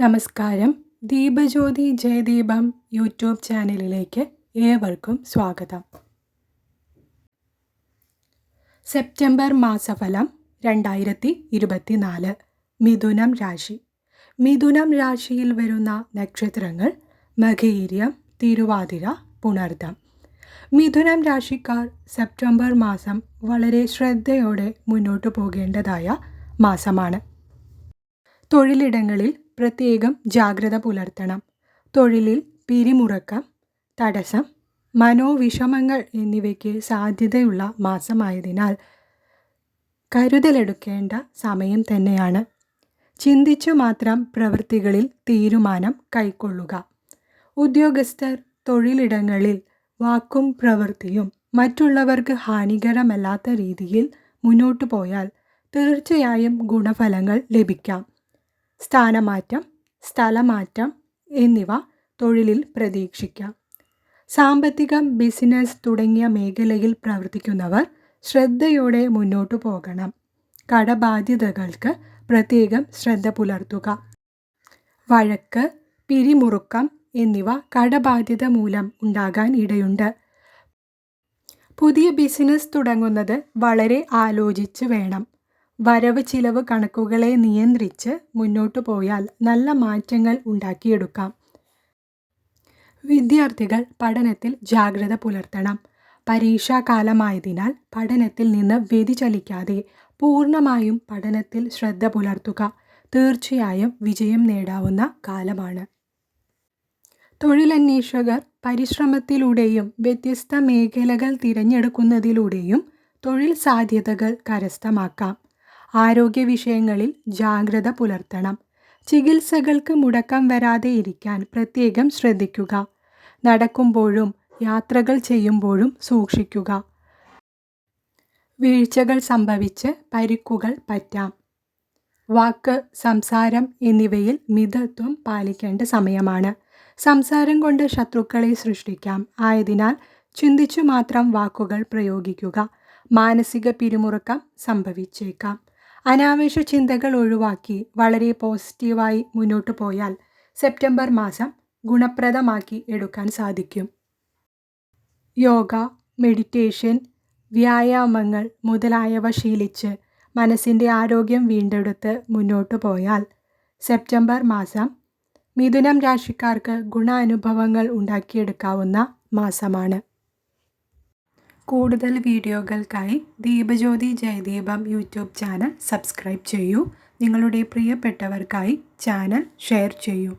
നമസ്കാരം. ദീപജ്യോതി ജയദീപം യൂട്യൂബ് ചാനലിലേക്ക് ഏവർക്കും സ്വാഗതം. സെപ്റ്റംബർ മാസഫലം രണ്ടായിരത്തി ഇരുപത്തിനാല് മിഥുനം രാശി. മിഥുനം രാശിയിൽ വരുന്ന നക്ഷത്രങ്ങൾ മകീര്യം തിരുവാതിര പുണർദം. മിഥുനം രാശിക്കാർ സെപ്റ്റംബർ മാസം വളരെ ശ്രദ്ധയോടെ മുന്നോട്ട് പോകേണ്ടതായ മാസമാണ്. തൊഴിലിടങ്ങളിൽ പ്രത്യേകം ജാഗ്രത പുലർത്തണം. തൊഴിലിൽ പിരിമുറക്കം തടസ്സം മനോവിഷമങ്ങൾ എന്നിവയ്ക്ക് സാധ്യതയുള്ള മാസമായതിനാൽ കരുതലെടുക്കേണ്ട സമയം തന്നെയാണ്. ചിന്തിച്ചു മാത്രം പ്രവൃത്തികളിൽ തീരുമാനം കൈക്കൊള്ളുക. ഉദ്യോഗസ്ഥർ തൊഴിലിടങ്ങളിൽ വാക്കും പ്രവൃത്തിയും മറ്റുള്ളവർക്ക് ഹാനികരമല്ലാത്ത രീതിയിൽ മുന്നോട്ടു പോയാൽ തീർച്ചയായും ഗുണഫലങ്ങൾ ലഭിക്കാം. സ്ഥാനമാറ്റം സ്ഥലമാറ്റം എന്നിവ തൊഴിലിൽ പ്രതീക്ഷിക്കാം. സാമ്പത്തികം ബിസിനസ് തുടങ്ങിയ മേഖലയിൽ പ്രവർത്തിക്കുന്നവർ ശ്രദ്ധയോടെ മുന്നോട്ടു പോകണം. കടബാധ്യതകൾക്ക് പ്രത്യേകം ശ്രദ്ധ പുലർത്തുക. വഴക്ക് പിരിമുറുക്കം എന്നിവ കടബാധ്യത മൂലം ഉണ്ടാകാൻ ഇടയുണ്ട്. പുതിയ ബിസിനസ് തുടങ്ങുന്നത് വളരെ ആലോചിച്ച് വേണം. വരവ് ചിലവ് കണക്കുകളെ നിയന്ത്രിച്ച് മുന്നോട്ടു പോയാൽ നല്ല മാറ്റങ്ങൾ ഉണ്ടാക്കിയെടുക്കാം. വിദ്യാർത്ഥികൾ പഠനത്തിൽ ജാഗ്രത പുലർത്തണം. പരീക്ഷാകാലമായതിനാൽ പഠനത്തിൽ നിന്ന് വ്യതിചലിക്കാതെ പൂർണമായും പഠനത്തിൽ ശ്രദ്ധ പുലർത്തുക തീർച്ചയായും വിജയം നേടാവുന്ന കാലമാണ്. തൊഴിലന്വേഷകർ പരിശ്രമത്തിലൂടെയും വ്യത്യസ്ത മേഖലകൾ തിരഞ്ഞെടുക്കുന്നതിലൂടെയും തൊഴിൽ സാധ്യതകൾ കരസ്ഥമാക്കാം. ആരോഗ്യ വിഷയങ്ങളിൽ ജാഗ്രത പുലർത്തണം. ചികിത്സകൾക്ക് മുടക്കം വരാതെ ഇരിക്കാൻ പ്രത്യേകം ശ്രദ്ധിക്കുക. നടക്കുമ്പോഴും യാത്രകൾ ചെയ്യുമ്പോഴും സൂക്ഷിക്കുക. വീഴ്ചകൾ സംഭവിച്ച് പരിക്കുകൾ പറ്റാം. വാക്ക് സംസാരം എന്നിവയിൽ മിതത്വം പാലിക്കേണ്ട സമയമാണ്. സംസാരം കൊണ്ട് ശത്രുക്കളെ സൃഷ്ടിക്കാം. ആയതിനാൽ ചിന്തിച്ചു മാത്രം വാക്കുകൾ പ്രയോഗിക്കുക. മാനസിക പിരിമുറുക്കം സംഭവിച്ചേക്കാം. അനാവശ്യ ചിന്തകൾ ഒഴിവാക്കി വളരെ പോസിറ്റീവായി മുന്നോട്ട് പോയാൽ സെപ്റ്റംബർ മാസം ഗുണപ്രദമാക്കി എടുക്കാൻ സാധിക്കും. യോഗ മെഡിറ്റേഷൻ വ്യായാമങ്ങൾ മുതലായവ ശീലിച്ച് മനസ്സിന്റെ ആരോഗ്യം വീണ്ടെടുത്ത് മുന്നോട്ട് പോയാൽ സെപ്റ്റംബർ മാസം മിഥുനം രാശിക്കാർക്ക് ഗുണാനുഭവങ്ങൾ ഉണ്ടാക്കിയെടുക്കാവുന്ന മാസമാണ്. കൂടുതൽ വീഡിയോകൾക്കായി Deepajyothi Jayadeepam YouTube channel subscribe ചെയ്യൂ. നിങ്ങളുടെ പ്രിയപ്പെട്ടവർക്കായി ചാനൽ ഷെയർ ചെയ്യൂ.